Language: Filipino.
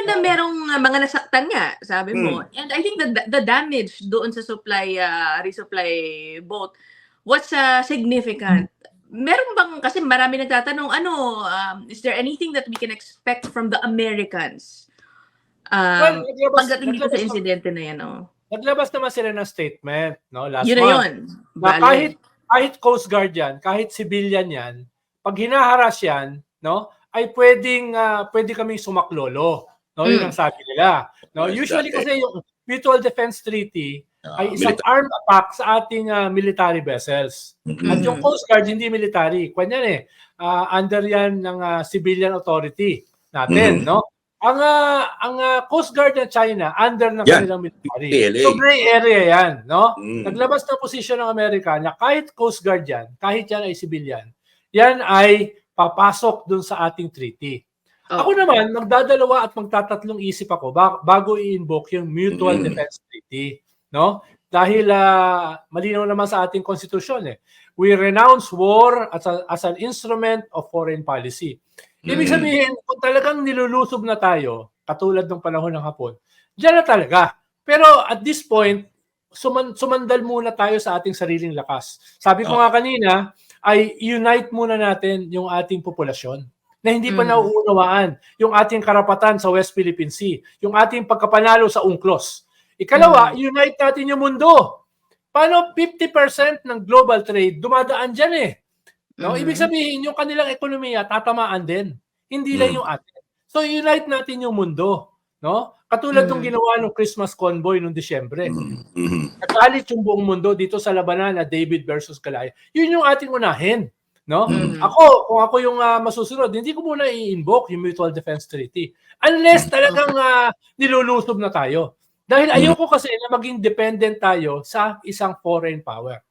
Ngayon na merong uh, mga nasaktan nga, sabi mo. Hmm. And I think the the damage doon sa supply uh, resupply boat was uh, significant. Meron bang kasi marami nagtatanong ano um, is there anything that we can expect from the Americans? Well, Um, naglabas, pagdating dito sa insidente na yan, oh. naglabas naman sila ng statement, no, last Yun month. yun. Na Bale. kahit kahit Coast Guard yan, kahit civilian yan, pag hinaharas yan, no, ay pwedeng ah, pwede kaming sumaklolo. No, yun Mm. ang sabi nila. No, Yes, usually kasi yung Mutual Defense Treaty Ah, ay isang military. armed attack sa ating ah, military vessels. At yung. Coast Guard hindi military. Kanyan eh, ah, under yan ng ah, civilian authority natin, Mhm. no? Ang ah, ang ah, Coast Guard ng China under ng Yan. kanilang military. PLA. So gray area yan, no? Mm. Naglabas ng posisyon ng Amerika na kahit Coast Guard yan, kahit yan ay civilian, yan ay papasok dun sa ating treaty. Oh. Ako naman, magdadalawa at magtatatlong isip ako ba- bago i-invoke yung Mutual Mm. Defense Treaty. No? Dahil ah, malinaw naman sa ating konstitusyon eh. We renounce war as, a- as an instrument of foreign policy. Ibig Mm. sabihin, kung talagang nilulusob na tayo, katulad ng panahon ng hapon, diyan na talaga. Pero at this point, suman, sumandal muna tayo sa ating sariling lakas. Sabi ko Ah. nga kanina, ay unite muna natin yung ating populasyon na hindi pa Mm. nauunawaan yung ating karapatan sa West Philippine Sea, yung ating pagkapanalo sa UNCLOS. Ikalawa, unite natin yung mundo. Paano 50% ng global trade dumadaan dyan eh? No, Mhm. ibig sabihin yung kanilang ekonomiya tatamaan din. Hindi lang Mm. yung atin. So unite natin yung mundo, no? Katulad Mm. ng ginawa ng Christmas convoy noong Disyembre. Mhm. Mhm. Nagalit yung buong mundo dito sa labanan na David versus Goliath. Yun yung ating unahin, no? Mm. Ako, kung ako yung ah, masusunod, hindi ko muna i-invoke yung Mutual Defense Treaty. Unless talagang ah, nilulusob na tayo. Dahil ayoko kasi na maging dependent tayo sa isang foreign power.